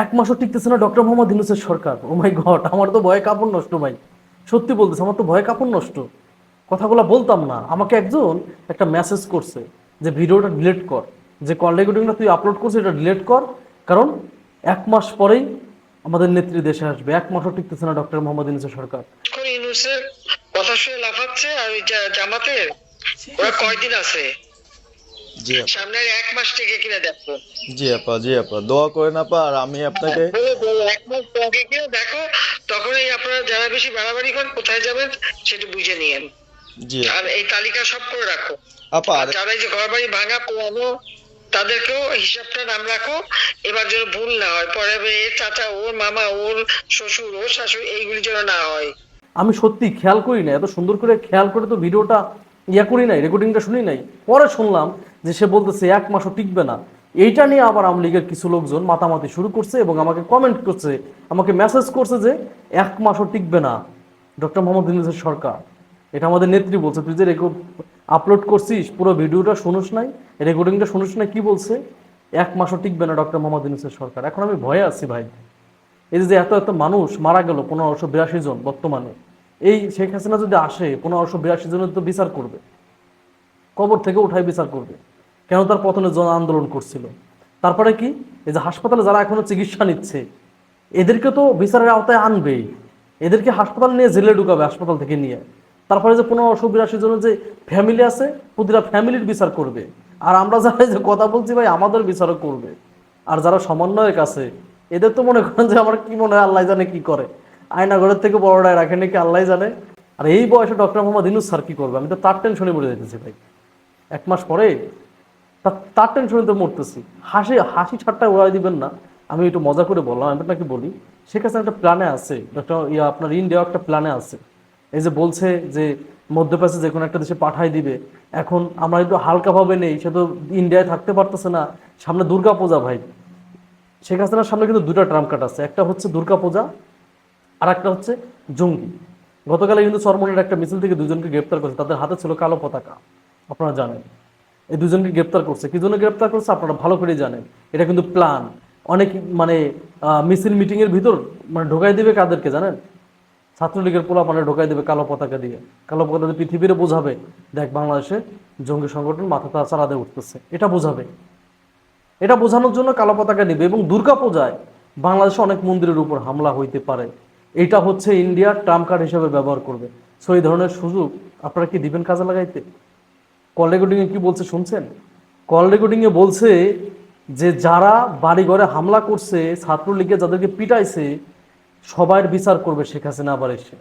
এক মাসও টিকতেছে না ডক্টর মোহাম্মদ ইউনুসের সরকার। ও মাই গড আমার তো ভয়ে কাপড় নষ্ট ভাই। সত্যি বলতেছে, আমার তো ভয়ে কাপড় নষ্ট। কথাগুলো বলতাম না। আমাকে একজন একটা মেসেজ করছে যে, ভিডিওটা ডিলিট কর। যে, কল রেকর্ডিংটা তুই আপলোড করছিস, এটা ডিলিট কর। কারণ এক মাস পরেই আমাদের নেত্রী দেশে আসবে। এক মাসও টিকতেছে না ডক্টর মোহাম্মদ ইউনুসের সরকার। কথা শুনে লাফাচ্ছে আর জামাতের? কয়দিন আছে? জি আপা। সামনে এক মাস থেকে কিনা দেখো। জি আপা জি আপা। দোয়া করেন আপা আর আমি আপনাকে বলো, বলো, এক মাস কিনা দেখো তখনই আপনারা যারা বেশি বাড়াবাড়ি করেন কোথায় যাবেন সেটা বুঝে নিয়েন। জি। আর এই তালিকা সব করে রাখো। আপা যারা এই যে ঘর বাড়ি ভাঙা পোড়ানো তাদেরকেও হিসাবটা নাম রাখো। এবার যেন ভুল না হয়। পরে এর চাচা ওর মামা ওর শ্বশুর ওর শাশুড়ি এইগুলি যেন না হয়। আমি সত্যি খেয়াল করি না এত সুন্দর করে খেয়াল করে তো ভিডিওটা ইয়া করি নাই রেকর্ডিংটা শুনি নাই। পরে শুনলাম যে সে বলতেছে, এক মাসও টিকবে না। এইটা নিয়ে আবার আওয়ামী লীগের কিছু লোকজন মাতামাতি শুরু করছে এবং আমাকে কমেন্ট করছে, আমাকে মেসেজ করছে যে, এক মাসও টিকবে না ডক্টর মোহাম্মদ ইউনুসের সরকার। এটা আমাদের নেত্রী বলছে, তুই যে রেকর্ড আপলোড করছিস, পুরো ভিডিওটা শুনুস নাই রেকর্ডিংটা শুনিস না কি বলছে? এক মাসও টিকবে না ডক্টর মোহাম্মদ ইউনুসের সরকার। এখন আমি ভয়ে আছি ভাই। এই যে এত এত মানুষ মারা গেল, পনেরোশো বিরাশি জন বর্তমানে। এই শেখ হাসিনা যদি আসে, পনেরোশো বিরাশি জনের তো বিচার করবে। কবর থেকে উঠাই বিচার করবে। কেন তার পতনে জন আন্দোলন করছিল? তারপরে কি? এই যে হাসপাতালে যারা এখনও চিকিৎসা নিচ্ছে, এদেরকে তো বিচারের আওতায় আনবেই এদেরকে হাসপাতাল নিয়ে জেলে ঢুকাবে হাসপাতাল থেকে নিয়ে। তারপরে যে পনেরোশো বিরাশি জনের যে ফ্যামিলি আছে প্রতিটা ফ্যামিলির বিচার করবে। আর আমরা যারা যে কথা বলছি ভাই, আমাদের বিচারও করবে। আর যারা সমন্বয়ের কাছে এদের তো মনে করেন যে আমার কি মনে হয়, আল্লাহ জানে কি করে। আয়নাঘরের থেকে বড়টায় রাখে নাকি আল্লাহ জানে? আর এই বয়সে ডক্টর মোহাম্মদ ইনুস স্যার কি করবে? আমি তো তার টেনশনে মরে যেতেছি ভাই। এক মাস পরে তা- তার টেনশনে তো মরতেছি। হাসি হাসি ঠাট্টা উড়াই দিবেন না। আমি একটু মজা করে বললাম, আমি আপনাকে বলি, শেখ হাসিনা একটা প্ল্যানে আছে। ডক্টর, ইয়া, আপনার ইন্ডিয়া একটা প্ল্যানে আছে। এই যে বলছে যে মধ্যপ্রাচ্যে যে কোনো একটা দেশে পাঠাই দিবে। এখন আমরা একটু হালকাভাবে নেই, সে তো ইন্ডিয়ায় থাকতে পারতেছে না। সামনে দুর্গা পূজা ভাই। শেখ হাসিনার সামনে কিন্তু দুটা ট্রাম কাট আছে। একটা হচ্ছে দুর্গা পূজা আর একটা হচ্ছে জঙ্গি। গতকালে কিন্তু সরমনের একটা মিছিল থেকে দুজনকে গ্রেপ্তার করছে। তাদের হাতে ছিল কালো পতাকা। আপনারা জানেন। এই দুজনকে গ্রেপ্তার করছে। কি জন্য গ্রেপ্তার করছে? আপনারা ভালো করে জানেন। এটা কিন্তু প্ল্যান। অনেক মানে মিছিল মিটিং এর ভিতর মানে ঢোকাই দিবে কাদেরকে, জানেন? ছাত্রলীগের পোলা মানে ঢোকাই দেবে কালো পতাকা দিয়ে। কালো পতাকা দিয়ে পৃথিবীরে বোঝাবে, দেখ বাংলাদেশে জঙ্গি সংগঠন মাথা দিয়ে উঠতেছে। এটা বোঝাবে। এটা বোঝানোর জন্য কালো পতাকা নিবে এবং দুর্গা পূজায় বাংলাদেশে অনেক মন্দিরের উপর হামলা হইতে পারে। এটা হচ্ছে ইন্ডিয়ার ট্রাম্প কার্ড হিসেবে ব্যবহার করবে। সো এই ধরনের সুযোগ আপনারা কি দিবেন কাজে লাগাইতে? কল রেকর্ডিংয়ে কি বলছে শুনছেন? কল রেকর্ডিংয়ে বলছে যে, যারা বাড়ি ঘরে হামলা করছে ছাত্রলীগে যাদেরকে পিটাইছে সবার বিচার করবে শেখ হাসিনা আবার এসে।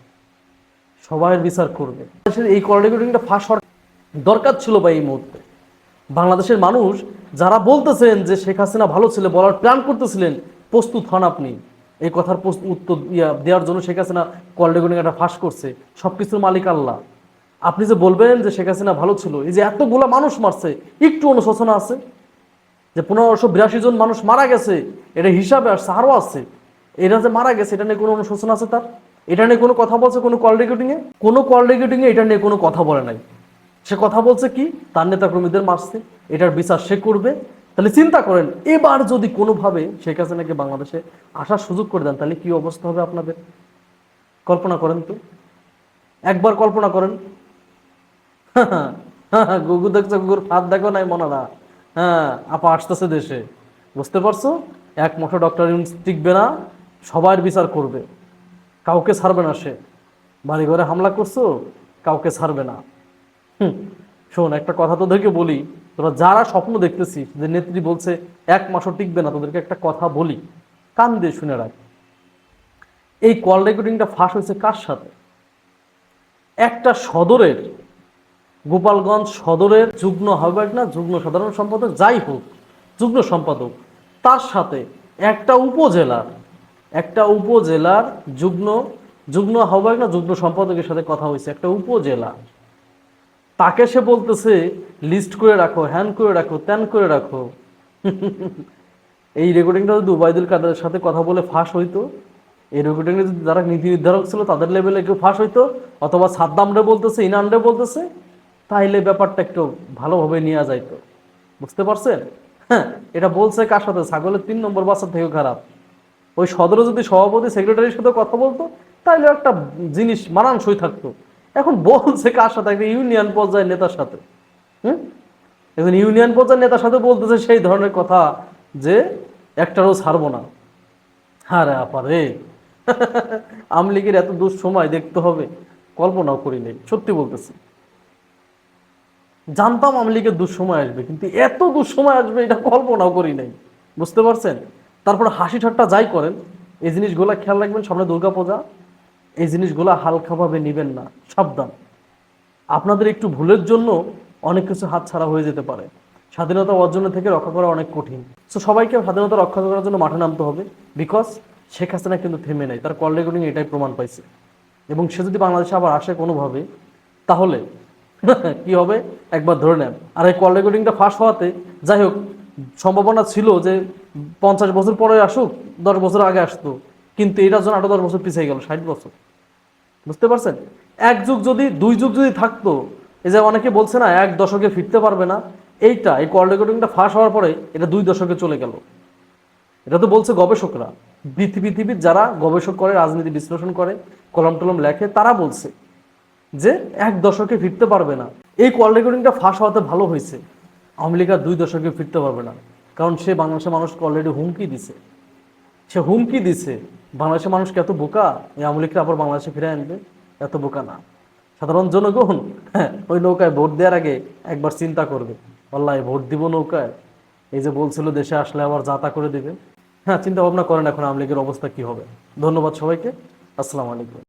সবার বিচার করবে। এই কল রেকর্ডিংটা ফাঁস হওয়ার দরকার ছিল বা এই মুহূর্তে। বাংলাদেশের মানুষ যারা বলতেছেন যে, শেখ হাসিনা ভালো ছিল বলার প্ল্যান করতেছিলেন, প্রস্তুত হন আপনি। এই কথার উত্তর ইয়া দেওয়ার জন্য শেখ হাসিনা কল একটা ফাঁস করছে। সব কিছুর মালিক আল্লাহ। আপনি যে বলবেন যে শেখ হাসিনা ভালো ছিল, এই যে এতগুলা মানুষ মারছে, একটু অনুশোচনা আছে? যে পনেরোশো বিরাশি জন মানুষ মারা গেছে, এটা হিসাবে আসছে আরও আছে। এটা যে মারা গেছে, এটা নিয়ে কোনো অনুশোচনা আছে তার? এটা নিয়ে কোনো কথা বলছে কোনো কল রেকর্ডিংয়ে? কোনো কল রেকর্ডিংয়ে এটা নিয়ে কোনো কথা বলে নাই। সে কথা বলছে কি? তার নেতা কর্মীদের মারছে। এটার বিচার সে করবে। তাহলে চিন্তা করেন এবার যদি কোনোভাবে শেখ হাসিনাকে বাংলাদেশে আসার সুযোগ করে দেন তাহলে কি অবস্থা হবে আপনাদের? কল্পনা করেন তো। একবার কল্পনা করেন। গুগু দেখছ গুগুর ফাঁদ দেখো নাই মনে না হ্যাঁ আপা আসতেছে দেশে। বুঝতে পারছ? এক মুঠো ডক্টর টিকবে না সবার বিচার করবে। কাউকে ছাড়বে না সে। বাড়ি ঘরে হামলা করছ কাউকে ছাড়বে না। হুম, শোন একটা কথা তো দেখে বলি। তোরা যারা স্বপ্ন দেখতেছি, যে নেত্রী বলছে, এক মাসও টিকবে না, তোদেরকে একটা কথা বলি। কান দিয়ে শুনে রাখ। এই কল রেকর্ডিংটা ফাঁস হয়েছে কার সাথে? একটা সদরের, গোপালগঞ্জ সদরের যুগ্ম আহ্বায়ক না, যুগ্ম সাধারণ সম্পাদক, যাই হোক, যুগ্ম সম্পাদক, তার সাথে একটা উপজেলার একটা উপজেলার যুগ্ম যুগ্ম আহ্বায়ক না, যুগ্ম সম্পাদকের সাথে কথা হয়েছে, একটা উপজেলা। তাকে সে বলতেছে, লিস্ট করে রাখো, হ্যান করে রাখো, ত্যান করে রাখো। এই রেকর্ডিংটা যদি উবায়দুল কাদের সাথে কথা বলে ফাঁস হইতো, এই রেকর্ডিংয়ে যদি যারা নীতি নির্ধারক ছিল, তাদের লেভেলে কেউ ফাঁস হইতো, অথবা সাদ্দামরে বলতেছে ইনানরে বলতেছে, তাইলে ব্যাপারটা একটু ভালোভাবে নেওয়া যাইতো। বুঝতে পারছেন? হ্যাঁ এটা বলছে কার সাথে? ছাগলের তিন নম্বর বাচ্চা থেকেও খারাপ। ওই সদরে যদি সভাপতি সেক্রেটারির সাথে কথা বলতো তাহলে একটা জিনিস মানানসই থাকতো। এখন বলছে কার সাথে? একটা ইউনিয়ন পর্যায়ের নেতার সাথে। হুম? এখন ইউনিয়ন পর্যায়ের নেতার সাথে বলতেছে সেই ধরনের কথা যে একটারও ছাড়বো না। আরে আপারে আমলিগের এত দুঃসময় দেখতে হবে। কল্পনাও করি নেই, সত্যি বলতেছি। জানতাম আমলিগের দুঃসময় আসবে, কিন্তু এত দুঃসময় আসবে এটা কল্পনাও করি নাই। বুঝতে পারছেন? তারপর হাসি ঠাট্টা যাই করেন, এই জিনিসগুলা খেয়াল রাখবেন, সামনে দুর্গা পূজা এই জিনিসগুলা হালকাভাবে নেবেন না, সাবধান। আপনাদের একটু ভুলের জন্য অনেক কিছু হাত ছাড়া হয়ে যেতে পারে। স্বাধীনতা অর্জনের থেকে রক্ষা করা অনেক কঠিন। তো সবাইকে স্বাধীনতা রক্ষা করার জন্য মাঠে নামতে হবে বিকজ শেখ হাসিনা কিন্তু থেমে নেই, তার কল রেকর্ডিং এটাই প্রমাণ পাইছে। এবং সে যদি বাংলাদেশে আবার আসে কোনোভাবে, তাহলে কি হবে? একবার ধরে নেন। আর এই কল রেকর্ডিংটা ফাঁস হওয়াতে, যাই হোক, সম্ভাবনা ছিল যে পঞ্চাশ বছর পরে আসুক, দশ বছর আগে আসতো। কিন্তু এটার জন্য আরও দশ বছর পিছিয়ে গেল, ষাট বছর। বুঝতে পারছেন? এক যুগ যদি, দুই যুগ যদি থাকতো, এই যে অনেকে বলছে না, এক দশকে ফিরতে পারবে না, এইটা, এই কল রেকর্ডিংটা ফাঁস হওয়ার পরে এটা দুই দশকে চলে গেল। এটা তো বলছে গবেষকরা। পৃথিবী পৃথিবীর যারা গবেষক করে, রাজনীতি বিশ্লেষণ করে, কলম টলম লেখে, তারা বলছে যে এক দশকে ফিরতে পারবে না। এই কল রেকর্ডিংটা ফাঁস হওয়াতে ভালো হয়েছে। আওয়ামী লীগ দুই দশকে ফিরতে পারবে না। কারণ সে বাংলাদেশের মানুষকে অলরেডি হুমকি দিছে। সে হুমকি দিছে বাংলাদেশের মানুষকে এত বোকা এই আওয়ামী আবার বাংলাদেশে ফিরে আনবে? এত বোকা না। সাধারণ জনগণ হ্যাঁ ওই নৌকায় ভোট দেওয়ার আগে একবার চিন্তা করবে, আল্লাহ ভোট দিব নৌকায়? এই যে বলছিল দেশে আসলে আবার যাতা করে দেবে। হ্যাঁ চিন্তা ভাবনা করেন এখন আওয়ামী লীগের অবস্থা কি হবে। ধন্যবাদ সবাইকে। আসসালাম আলাইকুম।